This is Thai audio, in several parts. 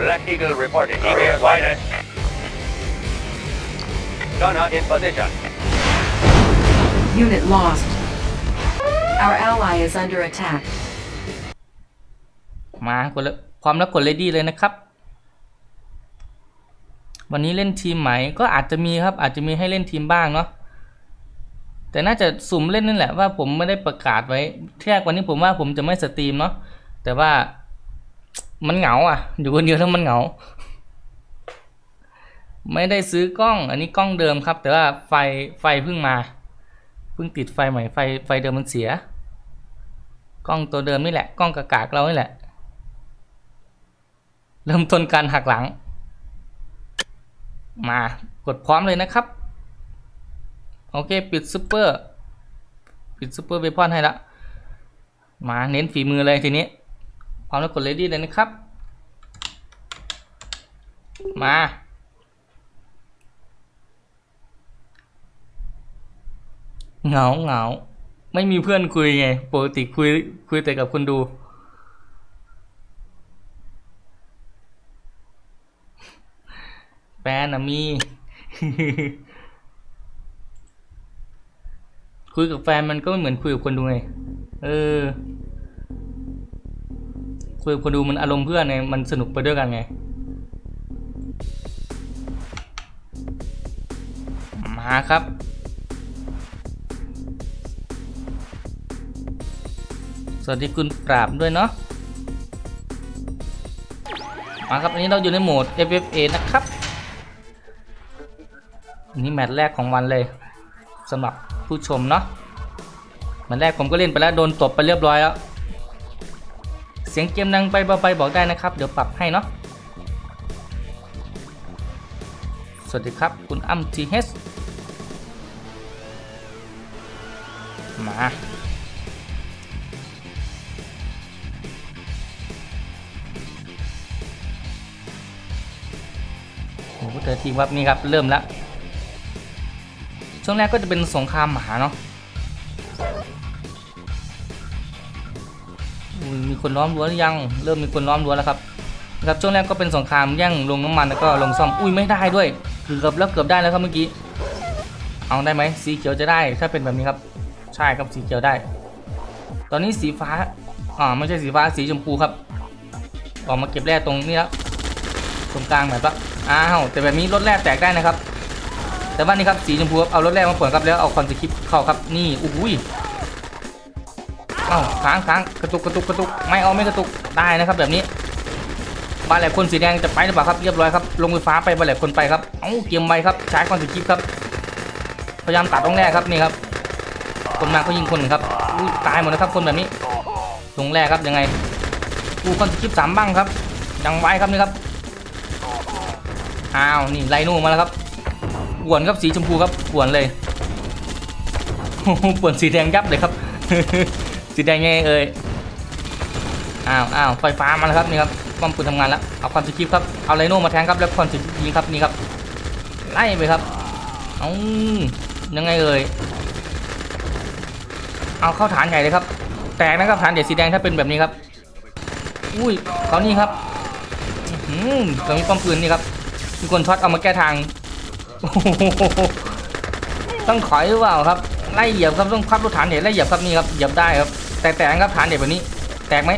Black Eagle reporting. ETA wider. Gunner in position. Unit lost. Our ally is under attack. มากดเลยพร้อมแล้วกดเลดี้เลยนะครับ วันนี้เล่นทีมไหมก็อาจจะมีครับ อาจจะมีให้เล่นทีมบ้างเนาะแต่น่าจะสุ่มเล่นนั่นแหละว่าผมไม่ได้ประกาศไว้ที่แรกวันนี้ผมว่าผมจะไม่สตรีมเนาะแต่ว่า มันเหงาอะ อยู่คนเดียวแล้วมันเหงา ไม่ได้ซื้อกล้อง อันนี้กล้องเดิมครับ แต่ว่าไฟไฟเพิ่งมา เพิ่งติดไฟใหม่ไฟไฟเดิมมันเสีย กล้องตัวเดิมนี่แหละ กล้องกากากเรานี่แหละ เริ่มต้นการหักหลัง มากดพร้อมเลยนะครับ โอเค ปิดซูเปอร์ ปิดซูเปอร์เบพอนให้ละมาเน้นฝีมือเลยทีนี้ พร้อมแล้วกดเลดี้เลยนะครับ มา เหงาเหงาไม่มีเพื่อนคุยไง ปกติคุยคุยแต่กับคนดู แฟนอะมี คุยกับแฟนมันก็ไม่เหมือนคุยกับคนดูไง เออ คุยกับคนดูมันอารมณ์เพื่อนไงมันสนุกไปด้วยกันไงมาครับสวัสดีคุณปราบด้วยเนาะมาครับอันนี้เราอยู่ในโหมด FFA นะครับอันนี้แมตช์แรกของวันเลยสำหรับผู้ชมเนาะแมตช์แรกผมก็เล่นไปแล้วโดนตบไปเรียบร้อยแล้ว เสียงเกมดังไปเบาไปบอกได้นะครับ เดี๋ยวปรับให้เนาะ สวัสดีครับ คุณอ้ำทีเฮสมาโอ้เจอทีมครับนี่ครับ เริ่มแล้ว ช่วงแรกก็จะเป็นสงครามหมาเนาะ มีคนล้อมรั้วหรือยัง เริ่มมีคนล้อมรั้วแล้วครับนะครับช่วงแรกก็เป็นสงครามแย่งลงน้ำมันแล้วก็ลงซ่อมอุ้ยไม่ได้ด้วยเกือบแล้วเกือบได้แล้วครับเมื่อกี้เอาได้ไหมสีเขียวจะได้ถ้าเป็นแบบนี้ครับ ใช่ครับสีเขียวได้ ตอนนี้สีฟ้าอ่าไม่ใช่สีฟ้าสีชมพูครับ ออกมาเก็บแร่ตรงนี้แล้วตรงกลางแบบว่าอ้าวแต่แบบนี้รถแรกแตกได้นะครับ แต่ว่านี่ครับสีชมพูเอารถแรกมาเปิดครับแล้วเอาคอนสคริปเข้าครับนี่อุ้ย เอ้าค้างค้างกระตุกกระตุกกระตุกไม่เอาไม่กระตุกได้นะครับแบบนี้บาแหลกคนสีแดงจะไปหรือเปล่าครับเรียบร้อยครับลงไฟฟ้าไปบาแหลกคนไปครับเอ้าเกียมไวครับใช้คอนสคริปครับพยายามตัดตรงแรกครับนี่ครับ คนมาเขายิงคนหนึ่งครับอุ้ยตายหมดนะครับคนแบบนี้ตรงแรกครับยังไงกูคอนสคริปสามบ้างครับยังไว้ครับนี่ครับอ้าวนี่ไลน่มาแล้วครับปวนครับสีชมพูครับปวนเลยโอ้โหปวนสีแดงยับเลยครับ สีแดงไงเอ่ยอ้าวอ้าวไฟฟ้ามาแล้วครับนี่ครับป้อมปืนทำงานแล้วเอาคอนสิคิปครับเอาไลโน่มาแทงครับแล้วควอนสิคิปยิงครับนี่ครับไล่ไปครับเอายังไงเอ่ยเอาเข้าฐานใหญ่เลยครับ แตกนะครับฐานเด็ดสีแดงถ้าเป็นแบบนี้ครับอุ้ยเขานี่ครับอืมตรงนี้ป้อมปืนนี่ครับมีคนช็อตเอามาแก้ทางต้องถอยหรือเปล่าครับ ไล่เหยียบครับต้องพับรถฐานเด็ดไล่เหยียบครับนี่ครับเหยียบได้ครับแต่แตกครับฐานเด็ดแบบนี้ แตกไหม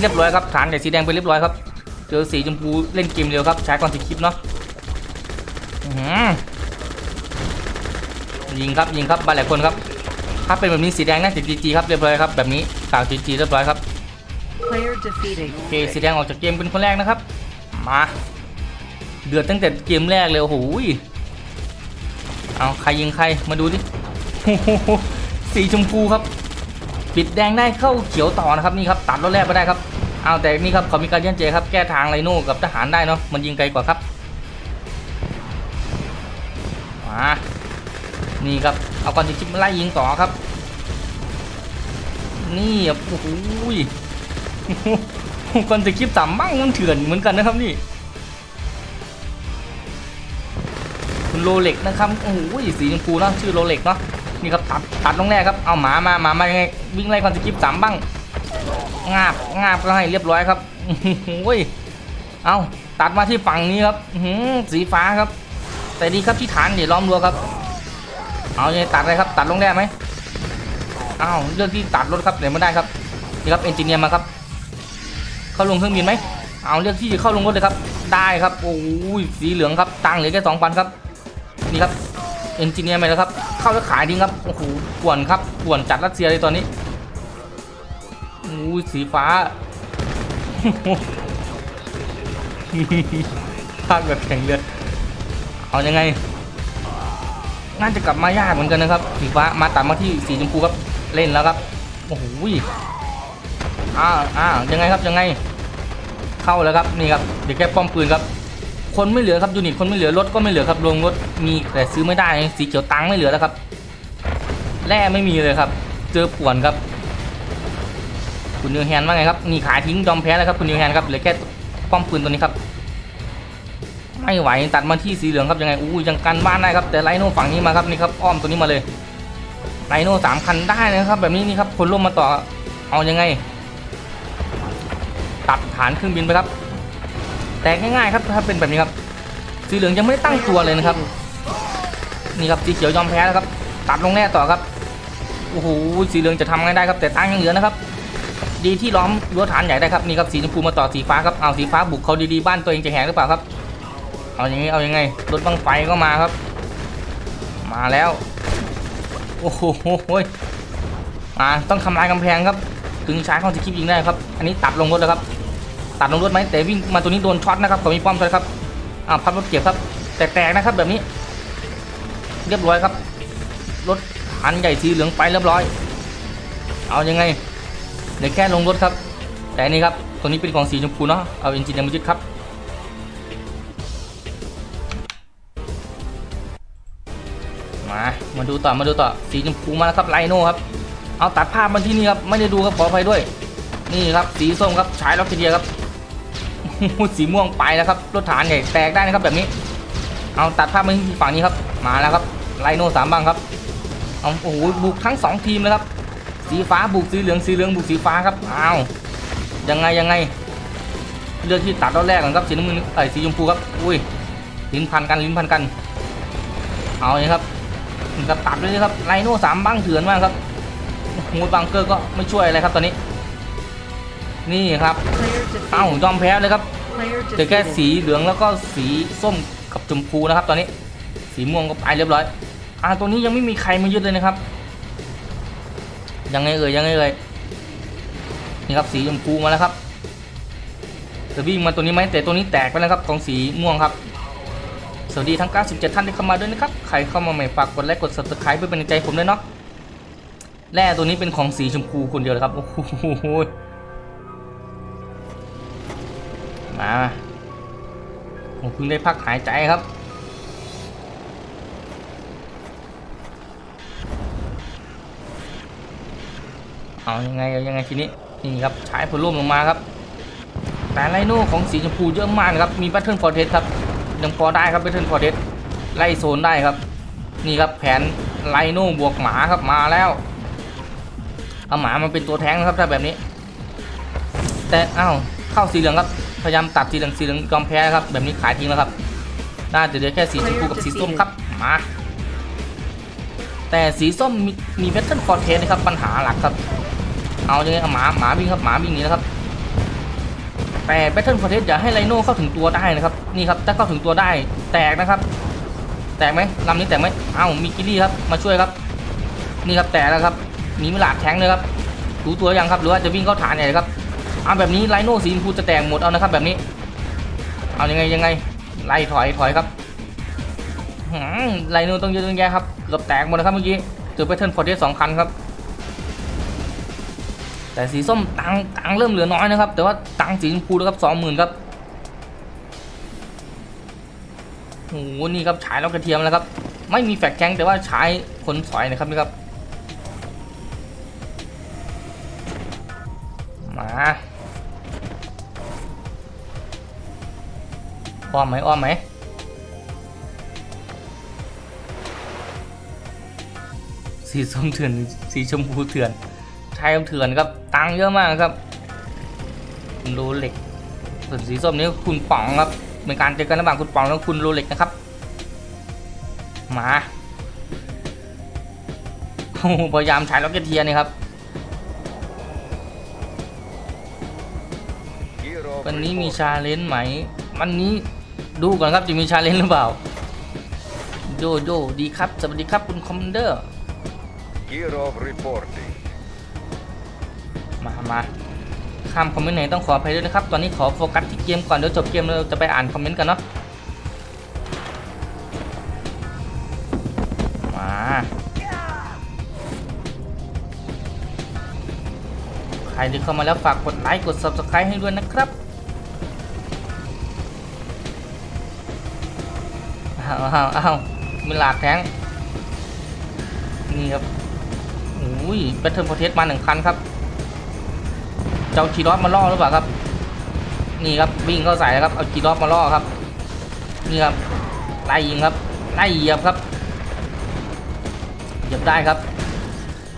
เรียบร้อยครับฐานเด็ดสีแดงไปเรียบร้อยครับเจอสีชมพูเล่นเกมเร็วครับใช้ก่อนสีคลิปเนาะอื้อหือยิงครับยิงครับบาหลายคนครับ ถ้าเป็นแบบนี้สีแดงน่าจะจีจีครับเรียบร้อยครับแบบนี้กล่าวจีจีเรียบร้อยครับ Player defeated. โอเคสีแดงออกจากเกมเป็นคนแรกนะครับ มาเดือดตั้งแต่เกมแรกเลยโอ้โหยเอาใครยิงใครมาดูดิโอ้โห สีชมพูครับ ปิดแดงได้เข้าเขียวต่อนะครับนี่ครับตัดรถแรกไปได้ครับเอาแต่นี่ครับเขามีการเยันเจครับแก้ทางไรโน่กับทหารได้เนาะมันยิงไกลกว่าครับมานี่ครับเอาก่อนจะชิปมาไล่ยิงต่อครับ นี่อะโอ้โหยคนจะคลิปสามบ้างมันเถื่อนเหมือนกันนะครับนี่คุณโรเล็กนะครับโอ้โหสีชมพูเนาะชื่อโรเล็กเนาะ นี่ครับตัดตัดตรงแรกครับเอาหมามาหมามายังไงวิ่งไล่คนจะคลิปสามบ้างงาบงาบก็ให้เรียบร้อยครับโอ้โหเอาตัดมาที่ฝั่งนี้ครับหือสีฟ้าครับ แต่ดีครับที่ฐานเดี๋ยวล้อมรัวครับ เอาเนี่ยตัดเลยครับตัดลงได้ไหมอ้าวเลือกที่ตัดรถครับเดี๋ยวไม่ได้ครับนี่ครับเอนจิเนียร์มาครับ เข้าลงเครื่องบินไหมเอาเลือกที่เข้าลงรถเลยครับ ได้ครับโอ้ยสีเหลืองครับตังค์เหลือแค่สองพันครับนี่ครับ เอนจิเนียร์มาแล้วครับ เข้าแล้วขายดีครับ โอ้โหป่วนครับป่วนจัดรัสเซียเลยตอนนี้โอ้สีฟ้าภาคแบบแข่งเรือเอายังไง น่าจะกลับมายากเหมือนกันนะครับ สีฟ้ามาตัดมาที่สีชมพูครับ เล่นแล้วครับ โอ้โหอ่าอ่ายังไงครับยังไง เข้าแล้วครับนี่ครับเดี๋ยวแค่ป้อมปืนครับ คนไม่เหลือครับยูนิตคนไม่เหลือรถก็ไม่เหลือครับลงรถมีแต่ซื้อไม่ได้สีเขียวตังค์ไม่เหลือแล้วครับแร่ไม่มีเลยครับ เจอป่วนครับ คุณนิวแฮนว่าไงครับนี่ขายทิ้งยอมแพ้แล้วครับคุณนิวแฮนครับเหลือแค่ป้อมปืนตัวนี้ครับไม่ไหวตัดมาที่สีเหลืองครับยังไงอู้ยังกันบ้านได้ครับแต่ไรโน่ฝั่งนี้มาครับนี่ครับอ้อมตัวนี้มาเลยไรโน่สามคันได้นะครับ แบบนี้นี่ครับคนร่วมมาต่อเอายังไง ตัดฐานเครื่องบินไปครับ แต่ง่ายๆครับถ้าเป็นแบบนี้ครับ สีเหลืองยังไม่ได้ตั้งตัวเลยนะครับ นี่ครับสีเขียวยอมแพ้แล้วครับ ตัดลงแน่ต่อครับโอ้โหสีเหลืองจะทำไงได้ครับ แต่ตังค์ยังเหลือนะครับ ดีที่ล้อมรั้วฐานใหญ่ได้ครับนี่ครับสีชมพูมาต่อสีฟ้าครับเอาสีฟ้าบุกเขาดีๆบ้านตัวเองจะแหกหรือเปล่าครับ เอาอย่างนี้เอายังไงรถบังไฟก็มาครับ มาแล้วโอ้โหมาต้องทำลายกำแพงครับ ถึงใช้ของสกิปยิงได้ครับ อันนี้ตัดลงรถแล้วครับ ตัดลงรถไหมแต่วิ่งมาตัวนี้โดนช็อตนะครับเขามีป้อมเลยครับอ่าพับรถเก็บครับ แตกๆนะครับแบบนี้ เรียบร้อยครับ รถอันใหญ่สีเหลืองไปเรียบร้อย เอายังไงเดี๋ยวแค่ลงรถครับ แต่นี่ครับตัวนี้เป็นของสีชมพูเนาะเอาเอนจินเนอร์มายึดครับมามาดูต่อมาดูต่อสีชมพูมาแล้วครับไลโน่ครับเอาตัดภาพมาที่นี่ครับไม่ได้ดูครับขออภัยด้วย นี่ครับสีส้มครับฉายล็อกทีเดียครับ สีม่วงไปแล้วครับรถฐานใหญ่แตกได้นะครับแบบนี้ เอาตัดภาพมาที่ฝั่งนี้ครับ มาแล้วครับไลโน่สามบังครับเอาโอ้โหบุกทั้งสองทีมเลยครับ สีฟ้าบุกสีเหลืองสีเหลืองบุกสีฟ้าครับอ้าวยังไงยังไง เลือกที่ตัดรอบแรกก่อนครับสีน้ำเงินเอ้สีชมพูครับอุ้ยลิ้นพันกันลิ้นพันกัน เอาเลยครับกับตัดเลยครับไลโน่สามบังเถื่อนมากครับโอ้โหบังเกอร์ก็ไม่ช่วยอะไรครับตอนนี้ นี่ครับ Player เอ้า defeated. ยอมแพ้เลยครับ Player แต่แค่ defeated. สีเหลืองแล้วก็สีส้มกับชมพูนะครับ ตอนนี้สีม่วงก็ไปเรียบร้อย อ่าตัวนี้ยังไม่มีใครมายึดเลยนะครับ ยังไงเอ่ยยังไงเอ่ยนี่ครับสีชมพูมาแล้วครับจะวิ่งมาตัวนี้ไหมแต่ตัวนี้แตกไปแล้วครับของสีม่วงครับ สวัสดีทั้ง 97 ท่านที่เข้ามาด้วยนะครับ ใครเข้ามาใหม่ฝากกดไลค์กด subscribe เพื่อเป็นกำลังใจผมด้วยเนาะแร่ตัวนี้เป็นของสีชมพูคนเดียวเลยครับ โอ้โห มาผมเพิ่งได้พักหายใจครับ เอายังไงเอายังไงทีนี้ นี่ครับใช้ผลร่วมลงมาครับ แต่ไลโน่ของสีชมพูเยอะมากครับ มีแพทเทิร์นฟอร์เทสครับ ยังพอได้ครับแพทเทิร์นฟอร์เทสไล่โซนได้ครับ นี่ครับแผนไลโน่บวกหมาครับมาแล้วเอาหมามาเป็นตัวแท้งนะครับถ้าแบบนี้ แต่อ้าว เข้าสีเหลืองครับพยายามตัดสีเหลืองสีเหลืองยอมแพ้ครับแบบนี้ขายทิ้งแล้วครับน่าจะเหลือแค่สีชมพูกับสีส้มครับมาแต่สีส้มมีมีแพทเทิร์นฟอร์เทสนะครับปัญหาหลักครับ เอายังไงเอาหมาหมาวิ่งครับหมาวิ่งหนี้นะครับ แต่แพทเทิร์นฟอร์เทสอย่าให้ไลโน่เข้าถึงตัวได้นะครับนี่ครับถ้าเข้าถึงตัวได้แตกนะครับ แตกไหมลำนี้แตกไหมเอ้ามีกิลลี่ครับมาช่วยครับ นี่ครับแตกแล้วครับหนีไม่หลาดแทงเลยครับรู้ตัวยังครับหรือว่าจะวิ่งเข้าฐานใหญ่ครับ เอาแบบนี้ไลโน่สีชมพูจะแตกหมดเอานะครับแบบนี้ เอายังไงยังไงไล่ถอยถอยครับไลโน่ต้องเยอะต้องแยะครับเกือบแตกหมดนะครับเมื่อกี้เจอแพทเทิร์นฟอร์เทสสองคันครับ แต่สีส้มตังตังเริ่มเหลือน้อยนะครับ แต่ว่าตังสีชมพูนะครับสองหมื่นครับโอ้โหนี่ครับฉายแล้วกระเทียมแล้วครับ ไม่มีแฟกแข้งแต่ว่าใช้คนสอยนะครับนี่ครับมา อ้อมไหมอ้อมไหมสีส้มเถื่อนสีชมพูเถื่อนใช้เถื่อนครับตังเยอะมากครับโลเล็กส่วนสีส้มนี้คุณป๋องครับเป็นการเจอกันระหว่างคุณป๋องและคุณโรเล็กนะครับมาพยายามใช้ล็อกเก็ตเทียนี่ครับวันนี้มีชาเลนจ์ไหม วันนี้ ดูก่อนครับจะมีชาเลนจ์หรือเปล่าโยโย่ดีครับ สวัสดีครับคุณคอมมานเดอร์ Hero reporting. มามาข้ามคอมเมนต์ไหนต้องขออภัยด้วยนะครับ ตอนนี้ขอโฟกัสที่เกมก่อน เดี๋ยวจบเกมเราจะไปอ่านคอมเมนต์กันเนาะมาใครที่เข้ามาแล้วฝากกดไลค์กด subscribe ให้ด้วยนะครับ อ้าวอ้าวอ้าวมีหลากแทงนี่ครับอุ้ยแบทเทิลโปรเทสมาหนึ่งคันครับ เจ้าคีรอสมาล่อหรือเปล่าครับ นี่ครับวิ่งเข้าใส่ครับ เอาคีรอสมาล่อครับ นี่ครับไล่ยิงครับไล่เหยียบครับเหยียบได้ครับ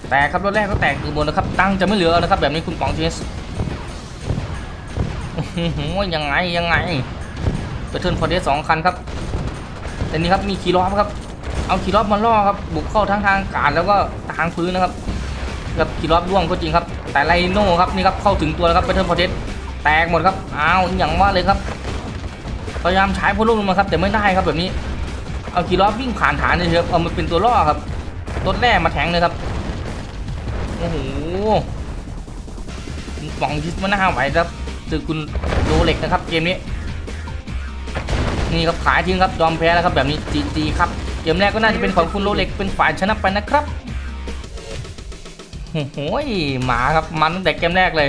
แตกครับรถแรกก็แตกอยู่บนนะครับ ตั้งจะไม่เหลือนะครับ แบบนี้คุณปองเจสอื้อหือยังไงยังไงไปเทิร์นพอเดสสองคันครับ แต่นี่ครับมีคีรอสครับ เอาคีรอสมาล่อครับ บุกเข้าทั้งทางกาศแล้วก็ทางพื้นนะครับกับคีรอบร่วงก็จริงครับ แต่ไลโน่ครับนี่ครับเข้าถึงตัวแล้วครับไปเทิร์นพอเทสแตกหมดครับอ้าวอย่างว่าเลยครับพยายามใช้พลุลงมาครับ แต่ไม่ได้ครับแบบนี้ เอาคีรอบวิ่งผ่านฐานเลยครับเอามาเป็นตัวล่อครับรถแร่มาแทงเลยครับโอ้โหปองยิดมาหน้าไหวครับคือคุณโรเล็กนะครับเกมนี้ นี่ครับขายทิ้งครับยอมแพ้แล้วครับแบบนี้จีจีครับเกมแรกก็น่าจะเป็นของคุณโรเล็กเป็นฝ่ายชนะไปนะครับโอ้โหหมาครับมันตั้งแต่เกมแรกเลย